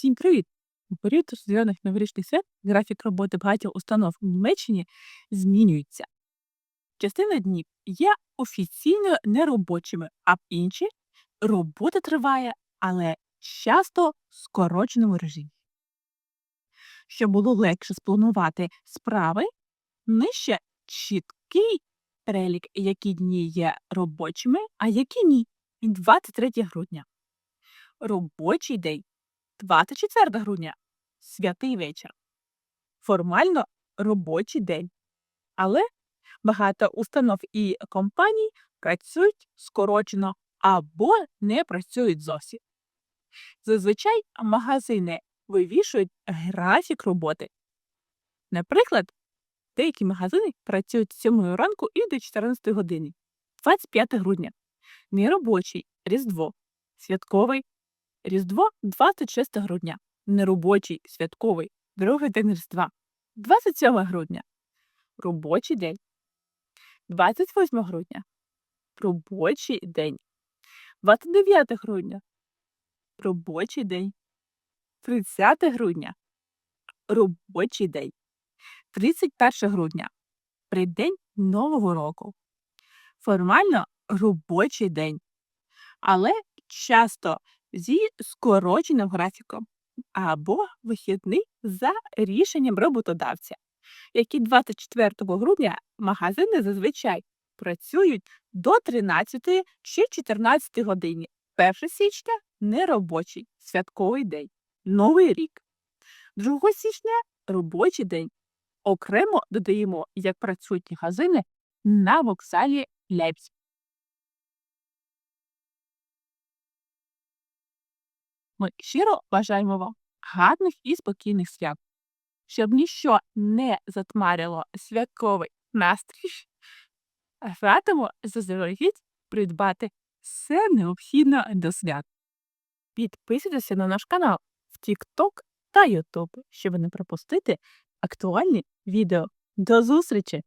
Всім привіт! У період різдвяних новорічних свят графік роботи багатьох установ в Німеччині змінюється. Частина днів є офіційно неробочими, а в інші робота триває, але часто в скороченому режимі. Щоб було легше спланувати справи, нижче чіткий перелік, які дні є робочими, а які ні. Від 23 грудня. Робочий день 24 грудня святий вечір. Формально робочий день. Але багато установ і компаній працюють скорочено або не працюють зовсім. Зазвичай магазини вивішують графік роботи. Наприклад, деякі магазини працюють з 7 ранку і до 14 години. 25 грудня. Неробочий Різдво. Святковий Різдво 26 грудня. Неробочий святковий другий день Різдва. 27 грудня. Робочий день. 28 грудня. Робочий день. 29 грудня. Робочий день. 30 грудня. Робочий день. 31 грудня. Придень Нового року. Формально робочий день. Але часто зі скороченим графіком або вихідний за рішенням роботодавця, які 24 грудня магазини зазвичай працюють до 13 чи 14 годині. 1 січня неробочий святковий день, Новий рік. 2 січня робочий день. Окремо додаємо, як працюють магазини на вокзалі Лейпциг. Ми щиро бажаємо вам гарних і спокійних свят, щоб ніщо не затмарило святковий настрій. Радимо заздалегідь придбати все необхідне до свят. Підписуйтеся на наш канал в TikTok та YouTube, щоб не пропустити актуальні відео. До зустрічі!